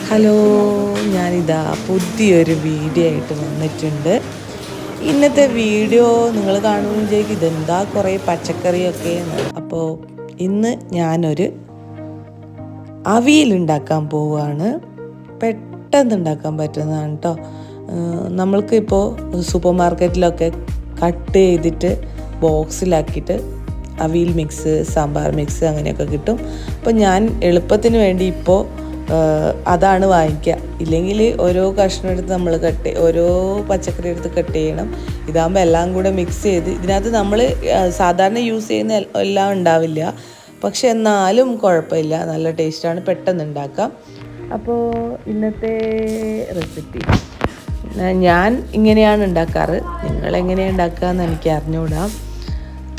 Hello ഞാനിതാ പുതിയൊരു video ആയിട്ട് വന്നിട്ടുണ്ട്. ഇന്നത്തെ വീഡിയോ നിങ്ങൾ കാണുമ്പോൾ വിചാരിക്കും ഇതെന്താ കുറേ പച്ചക്കറിയൊക്കെ അപ്പോൾ ഇന്ന് ഞാനൊരു അവിയലുണ്ടാക്കാൻ പോവുകയാണ്. പെട്ടെന്ന് ഉണ്ടാക്കാൻ പറ്റുന്നതാണ് കേട്ടോ നമ്മൾക്കിപ്പോൾ സൂപ്പർ മാർക്കറ്റിലൊക്കെ കട്ട് ചെയ്തിട്ട് ബോക്സിലാക്കിയിട്ട് അവിയൽ മിക്സ് സാമ്പാർ മിക്സ് അങ്ങനെയൊക്കെ കിട്ടും. അപ്പോൾ ഞാൻ എളുപ്പത്തിന് വേണ്ടി ഇപ്പോൾ അതാണ് വാങ്ങിക്കുക ഇല്ലെങ്കിൽ ഓരോ കഷ്ണം എടുത്ത് നമ്മൾ കട്ട് ഓരോ പച്ചക്കറി എടുത്ത് കട്ട് ചെയ്യണം. ഇതാകുമ്പോൾ എല്ലാം കൂടെ മിക്സ് ചെയ്ത് ഇതിനകത്ത് നമ്മൾ സാധാരണ യൂസ് ചെയ്യുന്ന എല്ലാം ഉണ്ടാവില്ല. പക്ഷെ എന്നാലും കുഴപ്പമില്ല. നല്ല ടേസ്റ്റാണ് പെട്ടെന്ന് ഉണ്ടാക്കാം. അപ്പോൾ ഇന്നത്തെ റെസിപ്പി ഞാൻ ഇങ്ങനെയാണ് ഉണ്ടാക്കാറ്. നിങ്ങൾ എങ്ങനെയാണ് ഉണ്ടാക്കുക എന്ന് എനിക്ക് അറിഞ്ഞുകൂടാം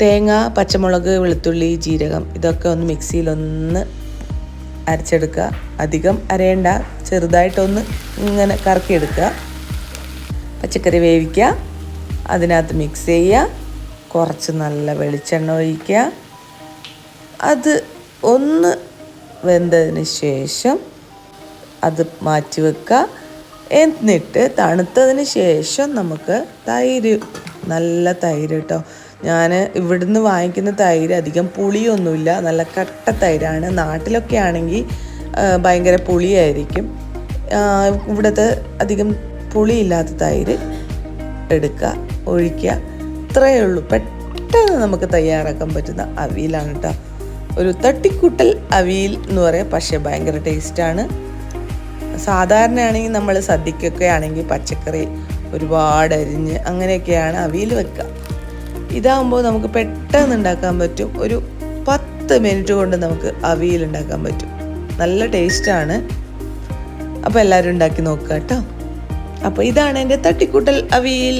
തേങ്ങ പച്ചമുളക് വെളുത്തുള്ളി ജീരകം ഇതൊക്കെ ഒന്ന് മിക്സിയിലൊന്ന് അരച്ചെടുക്കുക. അധികം അരയണ്ട ചെറുതായിട്ടൊന്ന് ഇങ്ങനെ കറക്കിയെടുക്കുക. പച്ചക്കറി വേവിക്കുക. അതിനകത്ത് മിക്സ് ചെയ്യുക. കുറച്ച് നല്ല വെളിച്ചെണ്ണ ഒഴിക്കുക. അത് ഒന്ന് വെന്തതിന് ശേഷം അത് മാറ്റി വെക്കുക. എന്നിട്ട് തണുത്തതിന് ശേഷം നമുക്ക് തൈര് നല്ല തൈര് കേട്ടോ ഞാൻ ഇവിടുന്ന് വാങ്ങിക്കുന്ന തൈര് അധികം പുളിയൊന്നുമില്ല. നല്ല കട്ട തൈരാണ്. നാട്ടിലൊക്കെ ആണെങ്കിൽ ഭയങ്കര പുളിയായിരിക്കും. ഇവിടുത്തെ അധികം പുളിയില്ലാത്ത തൈര് എടുക്കുക ഒഴിക്കുക. ഇത്രയേ ഉള്ളൂ. പെട്ടെന്ന് നമുക്ക് തയ്യാറാക്കാൻ പറ്റുന്ന അവിയലാണ് കേട്ടോ. ഒരു തട്ടിക്കൂട്ടൽ അവിയൽ എന്ന് പറയാം. പക്ഷേ ഭയങ്കര ടേസ്റ്റാണ് സാധാരണയാണെങ്കിൽ നമ്മൾ സദ്യക്കൊക്കെ ആണെങ്കിൽ പച്ചക്കറി ഒരുപാട് അരിഞ്ഞ് അങ്ങനെയൊക്കെയാണ് അവിയൽ വെക്കുക. ഇതാകുമ്പോൾ നമുക്ക് പെട്ടെന്ന് ഉണ്ടാക്കാൻ പറ്റും. ഒരു പത്ത് മിനിറ്റ് കൊണ്ട് നമുക്ക് അവിയൽ ഉണ്ടാക്കാൻ പറ്റും. നല്ല ടേസ്റ്റാണ് അപ്പോൾ എല്ലാവരും ഉണ്ടാക്കി നോക്കുക കേട്ടോ അപ്പോൾ ഇതാണ് എന്റെ തട്ടിക്കൂട്ടൽ അവിയൽ.